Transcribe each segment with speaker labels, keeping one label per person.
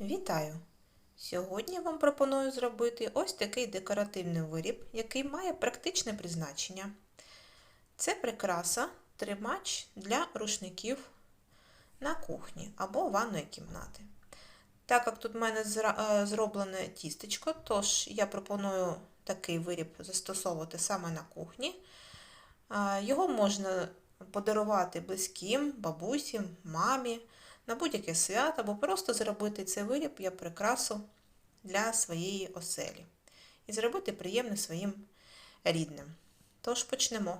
Speaker 1: Вітаю! Сьогодні я вам пропоную зробити ось такий декоративний виріб, який має практичне призначення. Це прикраса тримач для рушників на кухні або ванної кімнати. Так як тут в мене е, зроблене тістечко, тож я пропоную такий виріб застосовувати саме на кухні. Його можна подарувати близьким, бабусі, мамі на будь-яке свято, або просто зробити цей виріб як прикрасу для своєї оселі. І зробити приємне своїм рідним. Тож почнемо.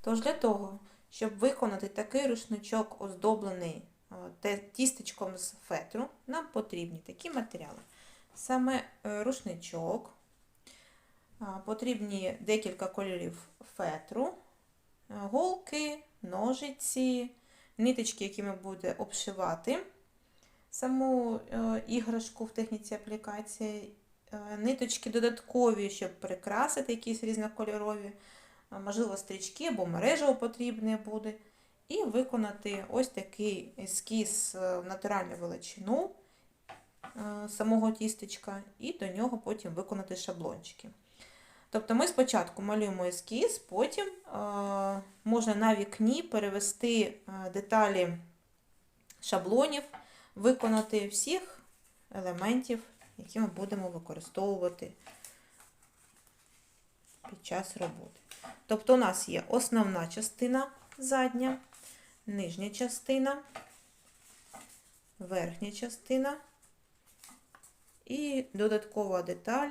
Speaker 1: Тож для того, щоб виконати такий рушничок, оздоблений е, тістечком з фетру, нам потрібні такі матеріали. Саме е, рушничок, потрібні декілька кольорів фетру, е, голки, ножиці, ниточки, якими буде обшивати саму е, іграшку в техніці аплікації, е, ниточки додаткові, щоб прикрасити якісь різнокольорові, е, можливо, стрічки або мережево потрібне буде. І виконати ось такий ескіз в натуральну величину самого тістечка, і до нього потім виконати шаблончики. Тобто ми спочатку малюємо ескіз, потім е, можна на вікні перевести е, деталі шаблонів, виконати всіх елементів, які ми будемо використовувати під час роботи. Тобто у нас є основна частина задня, нижня частина, верхня частина і додаткова деталь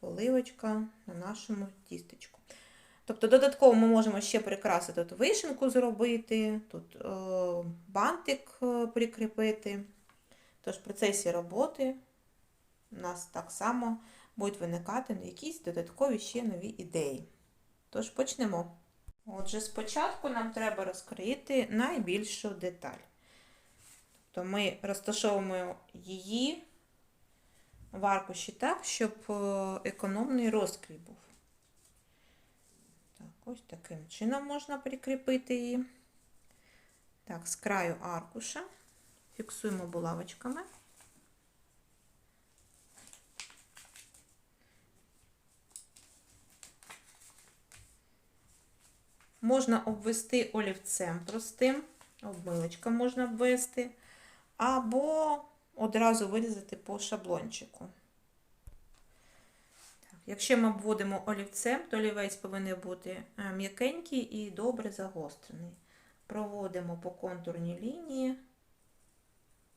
Speaker 1: поливочка на нашому тістечку. Тобто додатково ми можемо ще прикрасити тут вишенку зробити, тут е, бантик е, прикріпити. Тож в процесі роботи у нас так само будуть виникати якісь додаткові ще нові ідеї. Тож почнемо. Отже, спочатку нам треба розкрити найбільшу деталь. Тобто ми розташовуємо її в аркуші так, щоб е, економний розкрій був. Так, ось таким чином можна прикріпити її. Так, з краю аркуша фіксуємо булавочками. Можна обвести олівцем простим, обмилочком можна обвести, або одразу вирізати по шаблончику. Так, якщо ми обводимо олівцем, то олівець повинен бути е, м'якенький і добре загострений. Проводимо по контурній лінії,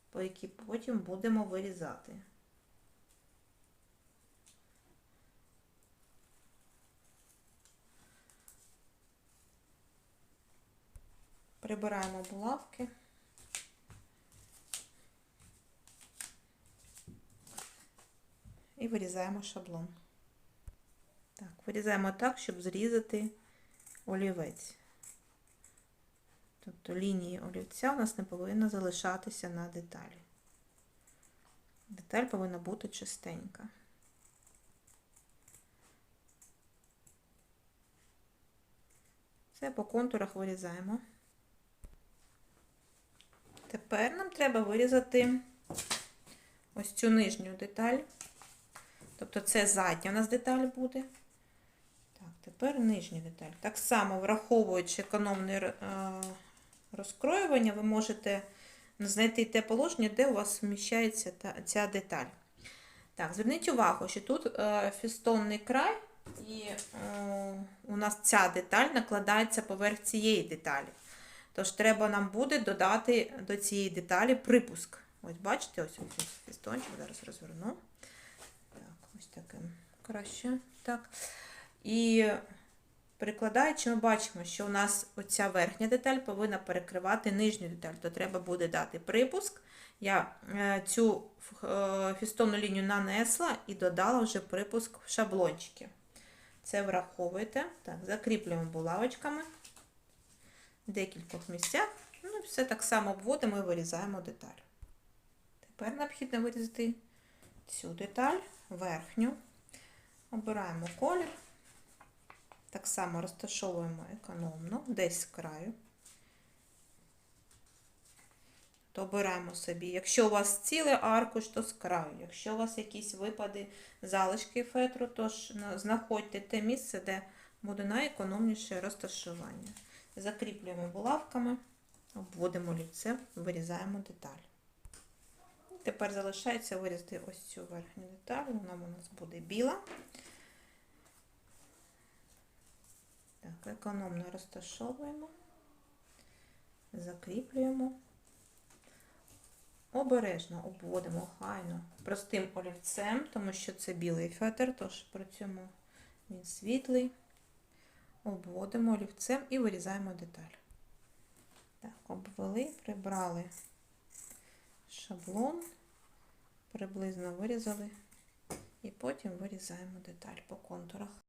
Speaker 1: по якій потім будемо вирізати. Прибираємо булавки. І вирізаємо шаблон. Так, вирізаємо так, щоб зрізати олівець. Тобто лінії олівця у нас не повинна залишатися на деталі. Деталь повинна бути чистенька. Все по контурах вирізаємо. Тепер нам треба вирізати ось цю нижню деталь. Тобто це задня у нас деталь буде. Так, тепер нижня деталь. Так само, враховуючи економне е, розкроювання, ви можете знайти те положення, де у вас вміщається ця деталь. Так, зверніть увагу, що тут е, фістонний край, і е, у нас ця деталь накладається поверх цієї деталі. Тож треба нам буде додати до цієї деталі припуск. Ось бачите, ось фістончик, зараз розверну. Так, ось таким краще. Так. І прикладаючи, ми бачимо, що у нас оця верхня деталь повинна перекривати нижню деталь, то треба буде дати припуск. Я е, цю е, фістонну лінію нанесла і додала вже припуск в шаблончики. Це враховуйте. Так, закріплюємо булавочками в декількох місцях. Ну, все так само обводимо і вирізаємо деталь. Тепер необхідно вирізати цю деталь, верхню. Обираємо колір. Так само розташовуємо економно, десь з краю. то собі. Якщо у вас цілий аркуш, то з краю. Якщо у вас якісь випади, залишки фетру, то знаходьте те місце, де буде найекономніше розташування. Закріплюємо булавками, обводимо олівцем, вирізаємо деталь. Тепер залишається вирізати ось цю верхню деталь, вона у нас буде біла. Так, економно розташовуємо, закріплюємо. Обережно обводимо хайно простим олівцем, тому що це білий фетр, тож при цьому він світлий. Обводимо олівцем і вирізаємо деталь. Так, обвели, прибрали шаблон, приблизно вирізали і потім вирізаємо деталь по контурах.